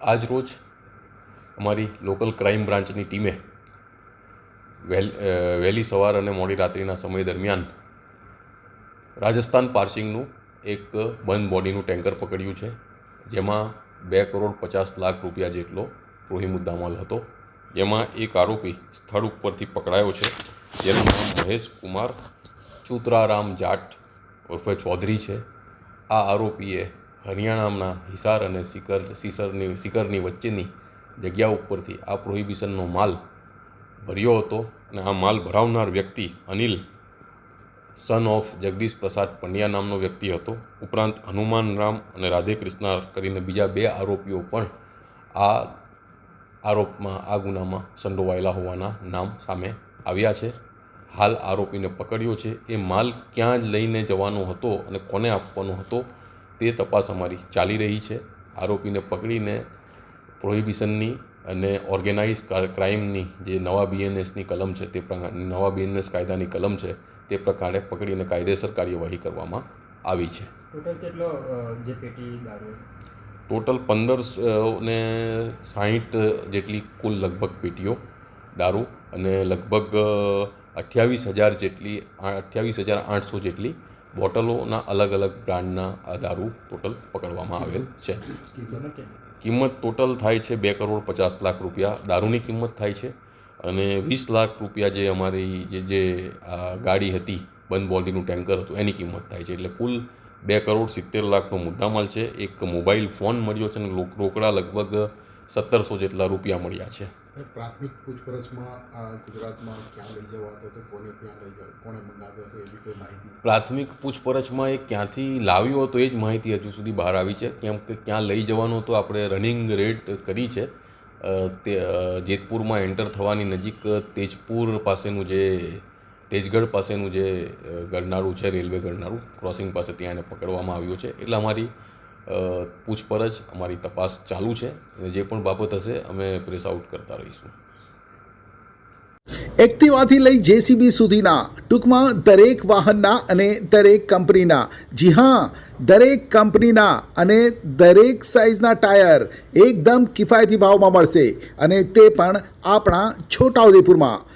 આજ રોજ અમારી લોકલ ક્રાઇમ બ્રાન્ચની ટીમે વહેલ સવાર અને મોડી રાત્રિના સમય દરમિયાન રાજસ્થાન પાર્સિંગનું એક બંધ બોડીનું ટેન્કર પકડ્યું છે, જેમાં બે કરોડ પચાસ લાખ રૂપિયા જેટલો રોહી મુદ્દામાલ હતો. જેમાં એક આરોપી સ્થળ ઉપરથી પકડાયો છે, જેનું નામ મહેશ કુમાર ચૂતરારામ જાટ ઉર્ફે ચૌધરી છે. આ આરોપીએ હરિયાણાના હિસાર અને સિકર સિસરની સિકરની વચ્ચેની જગ્યા ઉપરથી આ પ્રોહિબિશનનો માલ ભર્યો હતો અને આ માલ ભરાવનાર વ્યક્તિ અનિલ સન ઓફ જગદીશ પ્રસાદ પંડ્યા નામનો વ્યક્તિ હતો. ઉપરાંત હનુમાન રામ અને રાધે કૃષ્ણ કરીને બીજા બે આરોપીઓ પણ આ આરોપમાં, આ ગુનામાં સંડોવાયેલા હોવાના નામ સામે આવ્યા છે. હાલ આરોપીને પકડ્યો છે. એ માલ ક્યાં જ લઈને જવાનો હતો અને કોને આપવાનો હતો? તે તપાસ અમારી ચાલી રહી છે. આરોપીને પકડીને પ્રોહિબિશનની અને ઓર્ગેનાઇઝ ક્રાઇમની જે નવા બીએનએસની કલમ છે તે પ્રકાર નવા બીએનએસ કાયદાની કલમ છે તે પ્રકારે પકડીને કાયદેસર કાર્યવાહી કરવામાં આવી છે. ટોટલ કેટલો જે પેટી દારૂ? ટોટલ પંદર ને સાહીઠ જેટલી કુલ લગભગ પેટીઓ દારૂ અને લગભગ અઠ્યાવીસ હજાર જેટલી અઠ્યાવીસ હજાર આઠસો જેટલી બોટલોના અલગ અલગ બ્રાન્ડના દારૂ ટોટલ પકડવામાં આવેલ છે. કિંમત ટોટલ થાય છે બે કરોડ પચાસ લાખ રૂપિયા. દારૂની કિંમત થાય છે અને વીસ લાખ રૂપિયા જે અમારી જે જે ગાડી હતી, બંધ બોડીનું ટેન્કર હતું, એની કિંમત થાય છે. એટલે કુલ બે કરોડ સિત્તેર લાખનો મુદ્દામાલ છે. એક મોબાઈલ ફોન મળ્યો છે અને રોકડા લગભગ સત્તરસો જેટલા રૂપિયા મળ્યા છે. પ્રાથમિક પૂછપરછમાં ગુજરાતમાં ક્યાં લઈ જવાતો હતો કોને ત્યાં લઈ જવા કોણે મંગાવ્યો હતો એવી કોઈ માહિતી? પ્રાથમિક પૂછપરછમાં એ ક્યાંથી લાવ્યો હતો એ જ માહિતી હજુ સુધી બહાર આવી છે. કેમ કે ક્યાં લઈ જવાનું તો આપણે રનિંગ રેડ કરી છે. તે જેતપુરમાં એન્ટર થવાની નજીક તેજપુર પાસેનું જે, તેજગઢ પાસેનું જે ગરનાળું છે, રેલવે ગરનાળું ક્રોસિંગ પાસે ત્યાં એને પકડવામાં આવ્યો છે. એટલે અમારી પૂછપરછ અમારી તપાસ ચાલુ છે અને જે પણ બાબત હશે અમે પ્રેસ આઉટ કરતા રહીશું. એક્ટિવાથી લઈ જેસીબી સુધીના ટૂંકમાં દરેક વાહનના અને દરેક કંપનીના. જી હા, દરેક કંપનીના અને દરેક સાઇઝના ટાયર એકદમ કિફાયતી ભાવમાં મળશે અને તે પણ આપણા છોટા ઉદેપુરમાં